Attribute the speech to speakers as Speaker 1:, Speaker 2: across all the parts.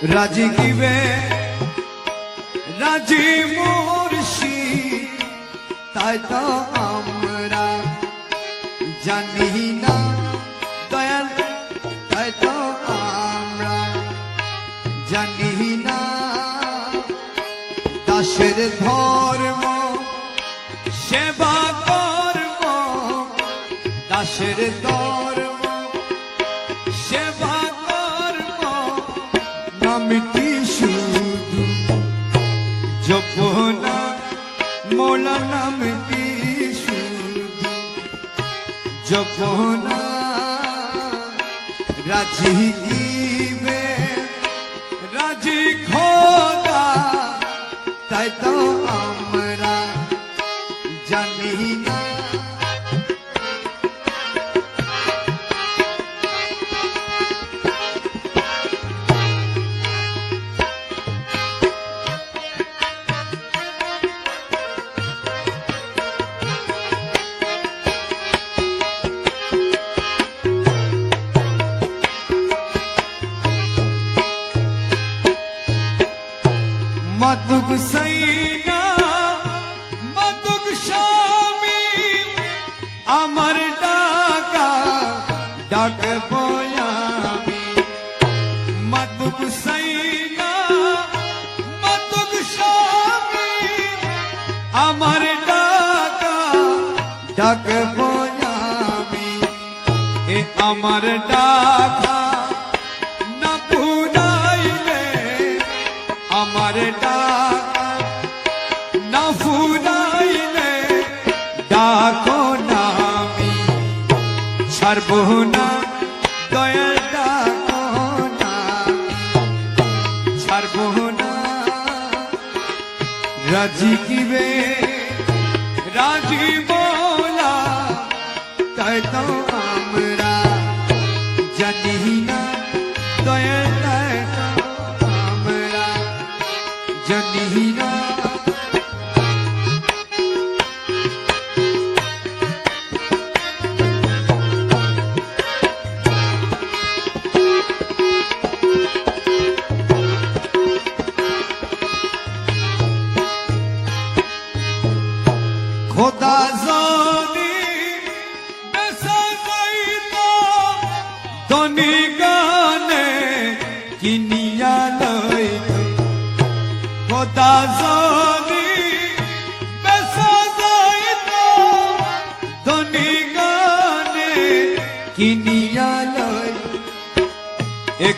Speaker 1: রাজি গিবে রাজি মহর্ষি তাই তো আমরা জানি না দয়াল তাই তো আমরা জানি না দাসের ধর্ম জপনা রাজি দিবে রাজি খোদা তাই তো আমরা মধুক সাইনা মধুক স্বামী আমার ডাকা ডাক বয়ামি মধুক সাইনা মধুক স্বামী আমার ডাকা ডাক বয়ামি এ আমার ডাকা আমার ডাক না ফুরাইলে ডাকো না আমি। ছাড়বো না, দয়াল ডাকো না ছাড়বো না, রাজি কিবে? জানি না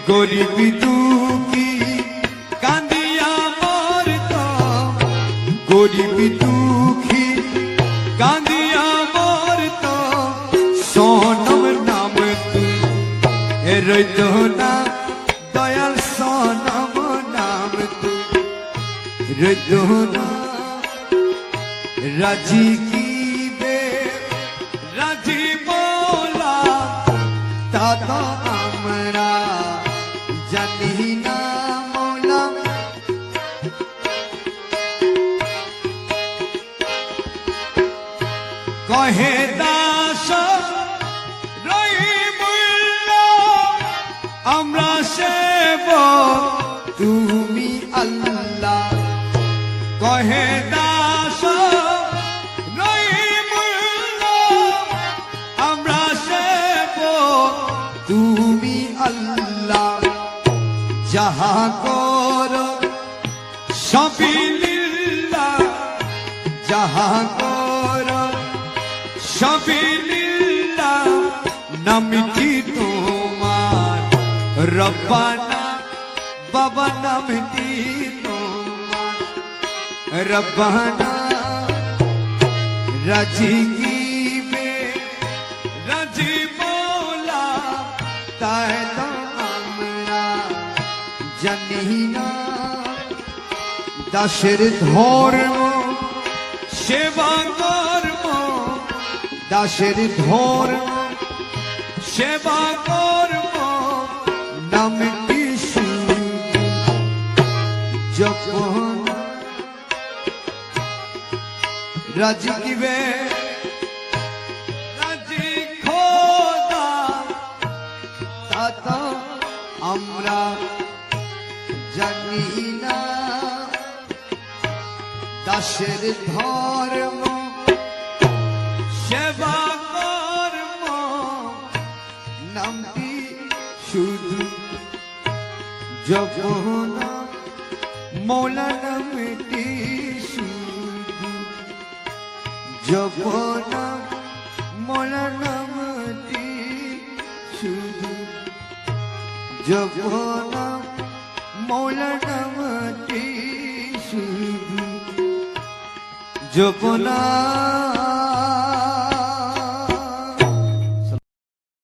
Speaker 1: গরিব দুঃখী কান্দিয়া মরত। গরিব দুঃখী কান্দিয়া মরত। সোনম নাম তুই না। দয়াল সোনম নাম তুই না। রাজি কি বে? রাজি বলা। তা কহে দাস আমরা সেব তুমি আল্লাহ। কহে দাস আমরা সেব তুমি আল্লাহ। যাহা কর, সবই যাহা কর সবই লিল্লাহ নামটি তোমার? রব্বানা, বাবা নামটি তোমার? রব্বানা, রাজি গিবে রাজি মোলা, তাই তো আমরা জানি না। দাসের ধর্ম, সেবা কর্ম দাসের ধর্ম সেবা কর্ম নামটি শুধু যখন রাজি দিবে রাজি খোদা। তা তো আমরা জানি না। দাসের ধর্ম শুধু যখন মৌলা নামটি শুধু যখন মৌলা নামটি শুধু যখন মৌলা নামটি শুধু যখন